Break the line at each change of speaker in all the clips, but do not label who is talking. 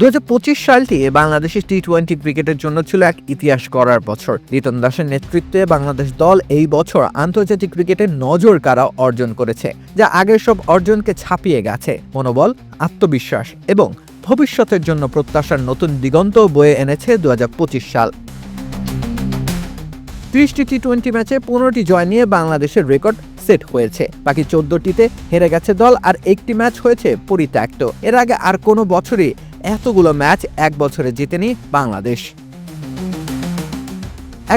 দুহাজার পঁচিশ সালটি বাংলাদেশের টি টোয়েন্টি ক্রিকেটের জন্য ছিল এক ইতিহাস করার বছর। লিটন দাসের নেতৃত্বে বাংলাদেশ দল এই বছর আন্তর্জাতিক ক্রিকেটে নজর কারা অর্জন করেছে, যা আগের সব অর্জনকে ছাপিয়ে গেছে, মনোবল, আত্মবিশ্বাস এবং ভবিষ্যতের জন্য প্রত্যাশার নতুন দিগন্ত বয়ে এনেছে দু হাজার পঁচিশ সাল। ত্রিশটি টি টোয়েন্টি ম্যাচে পনেরোটি জয় নিয়ে বাংলাদেশের রেকর্ড সেট হয়েছে। বাকি চোদ্দটিতে হেরে গেছে দল আর একটি ম্যাচ হয়েছে পরিত্যক্ত। এর আগে আর কোনো বছরই এতগুলো ম্যাচ এক বছরে জিতেনি বাংলাদেশ।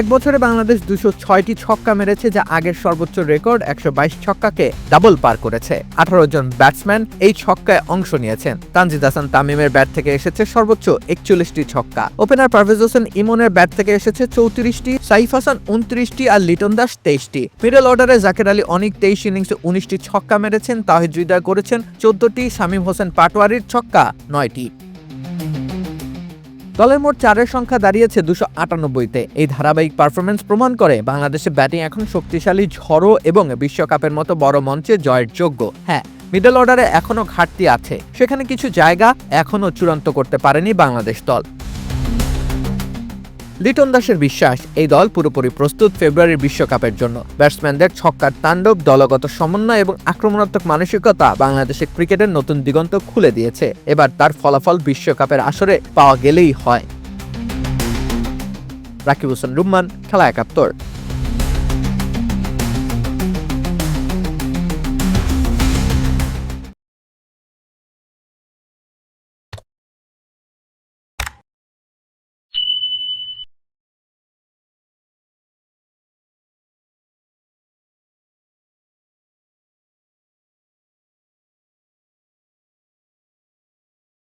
এক বছরে বাংলাদেশ দুশো ছয়টি ছক্কা মেরেছে, যা আগের সর্বোচ্চ রেকর্ড একশো বাইশ ছক্কাকে ডাবল পার করেছে। আঠারো জন ব্যাটসম্যান এই ছক্কায় অংশ নিয়েছেন। তানজিদ হাসান তামিমের ব্যাট থেকে এসেছে সর্বোচ্চ একচল্লিশটি ছক্কা। ওপেনার পারভেজ হোসেন ইমনের ব্যাট থেকে এসেছে চৌত্রিশটি, সাইফ হাসান উনত্রিশটি আর লিটন দাস তেইশটি। মিডল অর্ডারে জাকের আলী অনেক তেইশ ইনিংসে উনিশটি ছক্কা মেরেছেন, তাহিদ হৃদয় করেছেন চোদ্দটি, শামীম হোসেন পাটোয়ারির ছক্কা নয়টি। দলের মোট চারের সংখ্যা দাঁড়িয়েছে দুশো আটানব্বইতে। এই ধারাবাহিক পারফরমেন্স প্রমাণ করে বাংলাদেশের ব্যাটিং এখন শক্তিশালী, ঝড়ো এবং বিশ্বকাপের মতো বড় মঞ্চে জয়ের যোগ্য। হ্যাঁ মিডল অর্ডারে এখনও ঘাটতি আছে। সেখানে কিছু জায়গা এখনও চূড়ান্ত করতে পারেনি বাংলাদেশ দল। লিটন দাসের বিশ্বাস, এই দল পুরোপুরি প্রস্তুত ফেব্রুয়ারির বিশ্বকাপের জন্য। ব্যাটসম্যানদের ছক্কার তাণ্ডব, দলগত সমন্বয় এবং আক্রমণাত্মক মানসিকতা বাংলাদেশের ক্রিকেটের নতুন দিগন্ত খুলে দিয়েছে। এবার তার ফলাফল বিশ্বকাপের আসরে পাওয়া গেলেই হয়। রাকিব হোসেন, রুম্মান, খেলা একাত্তর।